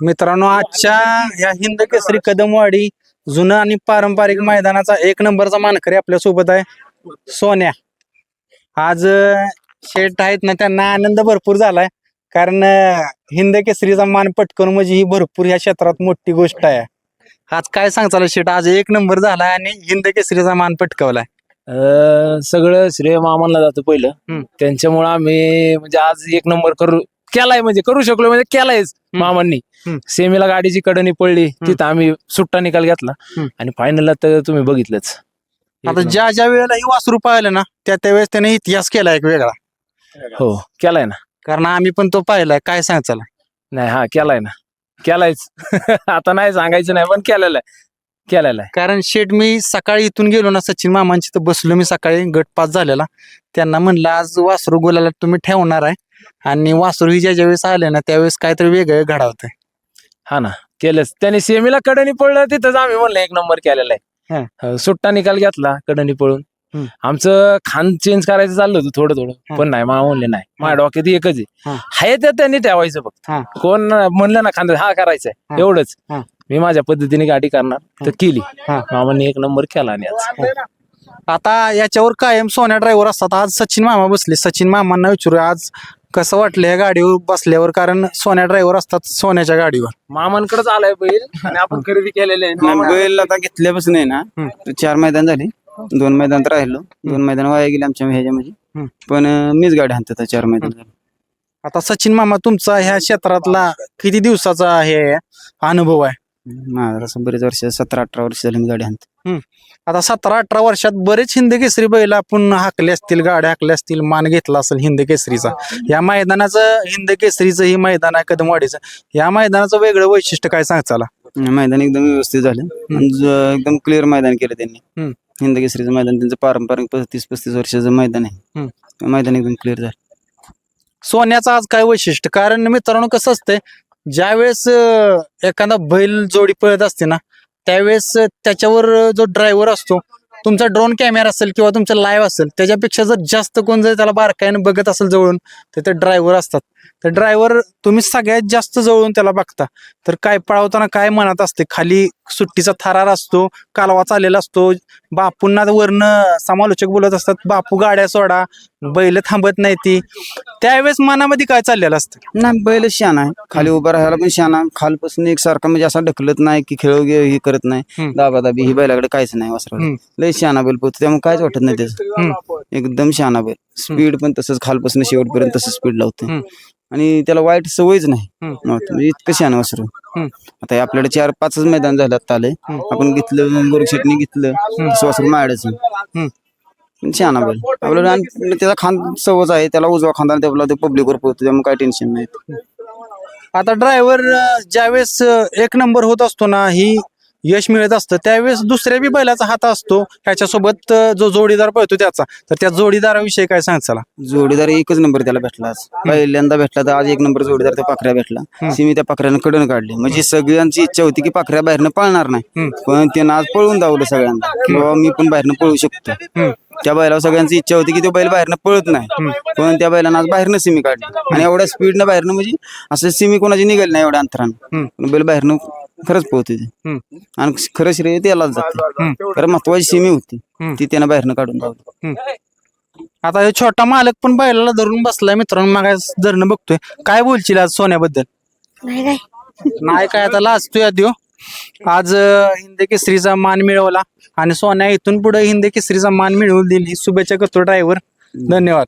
मित्रांनो आजच्या या हिंद केसरी कदमवाडी जुनं आणि पारंपरिक मैदानाचा एक नंबरचा मानकरी आपल्यासोबत आहे सोन्या. आज शेठ आहेत ना त्यांना आनंद भरपूर झालाय. कारण हिंद केसरीचा मान पटकवणं म्हणजे ही भरपूर ह्या क्षेत्रात मोठी गोष्ट आहे. आज काय सांगताल शेठ आज एक नंबर झालाय आणि हिंद केसरीचा मान पटकावलाय. सगळं श्रेय मामांना जातं पहिलं. त्यांच्यामुळे आम्ही म्हणजे आज एक नंबर करू केलाय म्हणजे करू शकलो म्हणजे केलायच. मामांनी. हम्म. सेमीला गाडीची कडणी पडली तिथं आम्ही सुट्टा निकाल घेतला. हम्म. आणि फायनलला तर तुम्ही बघितलंच. आता. ज्या ज्या वेळेला ही वासरू पाहिलं ना त्या त्यावेळेस त्याने इतिहास केला एक वेगळा. हो केलाय ना. कारण आम्ही पण तो पाहिलाय काय सांगचाल नाही हा केलाय ना. केलायच. आता नाही सांगायचं नाही पण केलेला आहे. केलेला आहे. कारण शेठ मी सकाळी इथून गेलो ना सचिन मामांची तर बसलो मी सकाळी गट पास झालेला. त्यांना म्हणलं आज वासरू गोलाला तुम्ही ठेवणार आहे. आणि वासरू ही ज्या ज्यावेळेस आले ना त्यावेळेस काहीतरी वेगळं घडावतंय. हा ना केलंच. त्याने सेमीला कडणी पडलं तिथंच आम्ही म्हणलं एक नंबर केलेला आहे. हो, सुट्टा निकाल घेतला कडणी पळून. आमचं खान चेंज करायचं चाललं होतं थोडं. थोडं पण नाही मा म्हणले नाही. माझ्या डोक्यात एकच हा. आहे हाय ते त्यांनी ठेवायचं हा. फक्त कोण म्हणलं ना खांदा हा करायचंय. हा. एवढंच. हा. मी माझ्या पद्धतीने गाडी करणार तर केली. हा. मामाने एक नंबर केला आणि आज. आता याच्यावर कायम सोन्या ड्रायव्हर असतात. आज सचिन मामा बसले. सचिन मामांना विचारू आज कसं वाटलं या गाडीवर बसल्यावर कारण सोन्या ड्रायव्हर असतात सोन्याच्या गाडीवर मामांकडेच आलाय बैल आणि आपण खरेदी केलेले आहे. नाही, बैल आता घेतल्यापासून आहे ना हम्म. तर चार मैदान झाले दोन मैदान तर राहिलो दोन मैदान वाया गेले आमच्या ह्याच्यामध्ये हम्म. पण अं, मीच गाडी हाणतात चार मैदान झाले. आता सचिन मामा तुमचा ह्या क्षेत्रातला किती दिवसाचा हे आहे, अनुभव आहे माझं असं बरेच वर्ष सतरा अठरा वर्ष झाले मी गाडी हाणतो आता सतरा अठरा वर्षात बरेच हिंद केसरी बैल आपण हाकले असतील गाड्या हाकल्या असतील मान घेतला असेल हिंद केसरीचा. या मैदानाचं हिंद केसरीचं ही मैदान आहे कदमवाडीचं. या मैदानाचं वेगळं वैशिष्ट्य काय सांगचाला मैदान एकदम व्यवस्थित झालं. आणि ज- एकदम क्लिअर मैदान केलं त्यांनी. हम्म. हिंद केसरीचं मैदान त्यांचं पारंपरिक पस्तीस पस्तीस वर्षाचं मैदान आहे. मैदान एकदम क्लिअर झालं. सोन्याचं आज काय वैशिष्ट्य? कारण मित्रांनो कसं असतंय ज्यावेळेस एखादा बैल जोडी पळत असते ना त्यावेळेस त्याच्यावर जो ड्रायव्हर असतो तुमचा ड्रोन कॅमेरा असेल किंवा तुमचा लाईव्ह असेल त्याच्यापेक्षा जर जास्त कोण जर त्याला बारकाईने बघत असेल जवळून तर ते ड्रायव्हर असतात. तर ड्रायव्हर तुम्ही सगळ्यात जास्त जवळून त्याला बघता. तर काय पळवताना काय म्हणत असते? खाली सुट्टीचा थरार असतो कालवा चाललेला असतो बापूंना वरनं समालोचक बोलत असतात बापू गाड्या सोडा बैल थांबत नाही ती. त्यावेळेस मनामध्ये काय चाललेलं असतं? नाही बैल शान आहे. खाली उभा राहायला पण शान आहे. खालपासून एक सारखा म्हणजे असा ढकलत नाही की खेळ हे करत नाही. दाबादाबी ही बैलाकडे काहीच नाही वासरा. लय शहाणा बैल पोहतो त्यामुळे काहीच वाटत नाही त्याचं. एकदम शहाणा बैल. स्पीड पण तसंच खालपासून शेवटपर्यंत तसं स्पीड लावतो. आणि त्याला वाईट सवयच नाही. म्हणजे इतकं शहाणा वासरू. आता आपल्याकडे चार पाचच मैदान झालं आता आपण घेतलं गोरक्षेटने घेतलं. वासरू माडायचं शहाणा बैल. आपल्याला आणि त्याचा खान सवच आहे त्याला उजवा खांदा त्याला ते पब्लिकवर पोहतो त्यामुळे काही टेन्शन नाही. आता ड्रायव्हर ज्यावेळेस अं, एक नंबर होत असतो ना ही यश मिळत असतं त्यावेळेस दुसऱ्या बी बैलाचा हात असतो त्याच्यासोबत अं, जो जोडीदार पळतो त्याचा. तर त्या जोडीदाराविषयी काय सांगाल जोडीदार एकच नंबर त्याला भेटला आज. पहिल्यांदा भेटला तर आज एक नंबर जोडीदार त्या पाखऱ्या भेटला. सिमी त्या पाखऱ्यानं कडून काढली. म्हणजे सगळ्यांची इच्छा होती की पाखऱ्या बाहेरनं पळणार नाही. पण त्यानं आज पळून दावलं सगळ्यांना. की बाबा मी पण बाहेरनं पळू शकतो. त्या बैलावर सगळ्यांची इच्छा होती की तो बैल बाहेरनं पळत नाही. पण त्या बैलानं आज बाहेरनं सिमी काढली. आणि एवढ्या स्पीडनं बाहेरनं म्हणजे असं सिमी कोणाची निघाली नाही एवढ्या अंतरानं. पण बैल बाहेरनं खरंच पोहते ते आणि खरं श्रेय त्यालाच जाते. कारण महत्वाची सिमी होती. ती त्यानं बाहेरनं काढून दावली आता हे छोटा मालक पण बैलाला धरून बसलाय मित्रांनो. मग धरणं बघतोय. काय बोलशील आज सोन्याबद्दल? नाही काय नाही काय आता लाजतोय आधी हो. आज हिंद केसरीचा मान मिळवला आणि सोन्या इथून पुढे हिंद केसरीचा मान मिळवून दिली शुभेच्छा करतो ड्रायव्हर धन्यवाद.